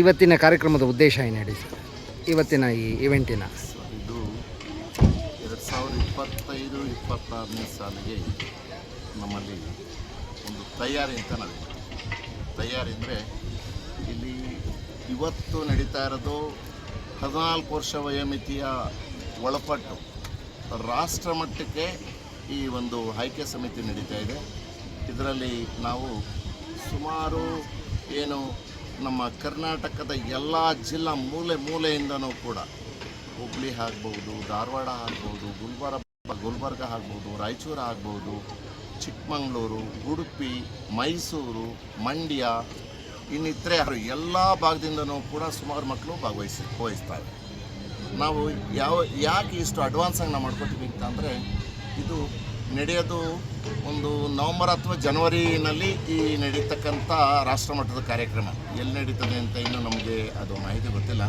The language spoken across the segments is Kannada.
ಇವತ್ತಿನ ಕಾರ್ಯಕ್ರಮದ ಉದ್ದೇಶ ಏನು ಹೇಳಿ ಸರ್? ಇವತ್ತಿನ ಈ ಇವೆಂಟಿನ ಇದು ಎರಡು ಸಾವಿರದ ಇಪ್ಪತ್ತೈದು, ಇಪ್ಪತ್ತಾರನೇ ಸಾಲಿಗೆ ನಮ್ಮಲ್ಲಿ ಒಂದು ತಯಾರಿ ಅಂತ ನಾವು ತಯಾರಿ ಅಂದರೆ ಇಲ್ಲಿ ಇವತ್ತು ನಡೀತಾ ಇರೋದು ಹದಿನಾಲ್ಕು ವರ್ಷ ವಯೋಮಿತಿಯ ಒಳಪಟ್ಟು ರಾಷ್ಟ್ರ ಮಟ್ಟಕ್ಕೆ ಈ ಒಂದು ಆಯ್ಕೆ ಸಮಿತಿ ನಡೀತಾ ಇದೆ. ಇದರಲ್ಲಿ ನಾವು ಸುಮಾರು ಏನು ನಮ್ಮ ಕರ್ನಾಟಕದ ಎಲ್ಲ ಜಿಲ್ಲಾ ಮೂಲೆ ಮೂಲೆಯಿಂದನೂ ಕೂಡ ಹುಬ್ಳಿ ಆಗ್ಬೋದು ಧಾರವಾಡ ಆಗ್ಬೋದು ಗುಲ್ಬರ್ಗ ಗುಲ್ಬರ್ಗ ಆಗ್ಬೋದು ರಾಯಚೂರು ಆಗ್ಬೋದು ಚಿಕ್ಕಮಗಳೂರು, ಉಡುಪಿ, ಮೈಸೂರು, ಮಂಡ್ಯ, ಇನ್ನಿತರೆ ಎಲ್ಲ ಭಾಗದಿಂದನೂ ಕೂಡ ಸುಮಾರು ಮಕ್ಕಳು ಭಾಗವಹಿಸಿ ವಹಿಸ್ತಾರೆ ನಾವು ಯಾವ, ಯಾಕೆ ಇಷ್ಟು ಅಡ್ವಾನ್ಸಾಗಿ ನಾವು ಮಾಡ್ಕೊತೀವಿ ಅಂತಂದರೆ, ಇದು ನಡೆಯೋದು ಒಂದು ನವಂಬರ್ ಅಥವಾ ಜನವರಿನಲ್ಲಿ ಈ ನಡೀತಕ್ಕಂಥ ರಾಷ್ಟ್ರಮಟ್ಟದ ಕಾರ್ಯಕ್ರಮ. ಎಲ್ಲಿ ನಡೀತದೆ ಅಂತ ಇನ್ನೂ ನಮಗೆ ಅದು ಮಾಹಿತಿ ಗೊತ್ತಿಲ್ಲ.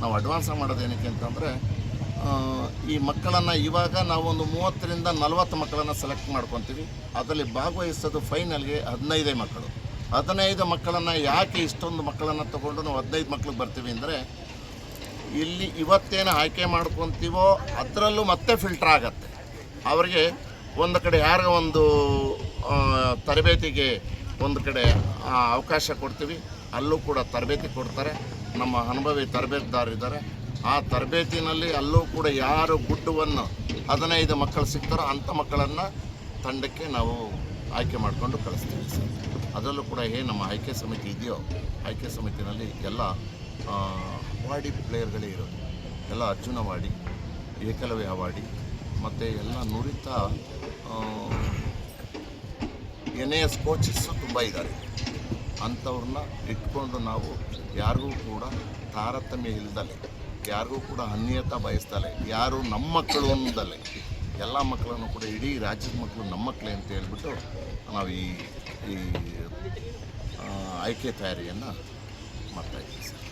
ನಾವು ಅಡ್ವಾನ್ಸ್ ಮಾಡೋದು ಏನಕ್ಕೆ ಅಂತಂದರೆ ಈ ಮಕ್ಕಳನ್ನು ಇವಾಗ ನಾವು ಒಂದು ಮೂವತ್ತರಿಂದ ನಲವತ್ತು ಮಕ್ಕಳನ್ನು ಸೆಲೆಕ್ಟ್ ಮಾಡ್ಕೊತೀವಿ. ಅದರಲ್ಲಿ ಭಾಗವಹಿಸೋದು ಫೈನಲ್ಗೆ ಹದಿನೈದೇ ಮಕ್ಕಳು. ಹದಿನೈದು ಮಕ್ಕಳನ್ನು ಯಾಕೆ ಇಷ್ಟೊಂದು ಮಕ್ಕಳನ್ನು ತಗೊಂಡು ನಾವು ಹದಿನೈದು ಮಕ್ಳಿಗೆ ಬರ್ತೀವಿ ಅಂದರೆ, ಇಲ್ಲಿ ಇವತ್ತೇನು ಆಯ್ಕೆ ಮಾಡ್ಕೊತೀವೋ ಅದರಲ್ಲೂ ಮತ್ತೆ ಫಿಲ್ಟರ್ ಆಗತ್ತೆ. ಅವರಿಗೆ ಒಂದು ಕಡೆ ಯಾರ ಒಂದು ತರಬೇತಿಗೆ ಒಂದು ಕಡೆ ಅವಕಾಶ ಕೊಡ್ತೀವಿ. ಅಲ್ಲೂ ಕೂಡ ತರಬೇತಿ ಕೊಡ್ತಾರೆ. ನಮ್ಮ ಅನುಭವಿ ತರಬೇತಿದಾರಿದ್ದಾರೆ ಆ ತರಬೇತಿನಲ್ಲಿ ಅಲ್ಲೂ ಕೂಡ ಯಾರು ಗುಡ್ಡವನ್ನು ಹದಿನೈದು ಮಕ್ಕಳು ಸಿಗ್ತಾರೋ ಅಂಥ ಮಕ್ಕಳನ್ನು ತಂಡಕ್ಕೆ ನಾವು ಆಯ್ಕೆ ಮಾಡಿಕೊಂಡು ಕಳಿಸ್ತೀವಿ ಸರ್. ಅದರಲ್ಲೂ ಕೂಡ ಏನು ನಮ್ಮ ಆಯ್ಕೆ ಸಮಿತಿ ಇದೆಯೋ? ಆಯ್ಕೆ ಸಮಿತಿನಲ್ಲಿ ಎಲ್ಲ ಅವಾರ್ಡಿ ಪ್ಲೇಯರ್ಗಳೇ ಇರೋದು. ಎಲ್ಲ ಅರ್ಜುನ ಅವಾರ್ಡಿ, ಏಕಲವ್ಯ ಅವಾರ್ಡಿ ಮತ್ತು ಎಲ್ಲ ನುರಿತ ಎನ್ ಎ ಎಸ್ ಕೋಚಸ್ಸು ತುಂಬ ಇದ್ದಾರೆ. ಅಂಥವ್ರನ್ನ ಇಟ್ಕೊಂಡು ನಾವು ಯಾರಿಗೂ ಕೂಡ ತಾರತಮ್ಯ ಇಲ್ದಲೆ, ಯಾರಿಗೂ ಕೂಡ ಅನ್ಯತಾ ಬಯಸ್ದಲೆ, ಯಾರು ನಮ್ಮ ಮಕ್ಕಳು ಅಂದಲೆ ಎಲ್ಲ ಮಕ್ಕಳನ್ನು ಕೂಡ ಇಡೀ ರಾಜ್ಯದ ಮಕ್ಕಳು ನಮ್ಮ ಮಕ್ಕಳೇ ಅಂತ ಹೇಳ್ಬಿಟ್ಟು ನಾವು ಈ ಈ ಆಯ್ಕೆ ತಯಾರಿಯನ್ನು ಮಾಡ್ತಾಯಿದ್ದೀವಿ ಸರ್.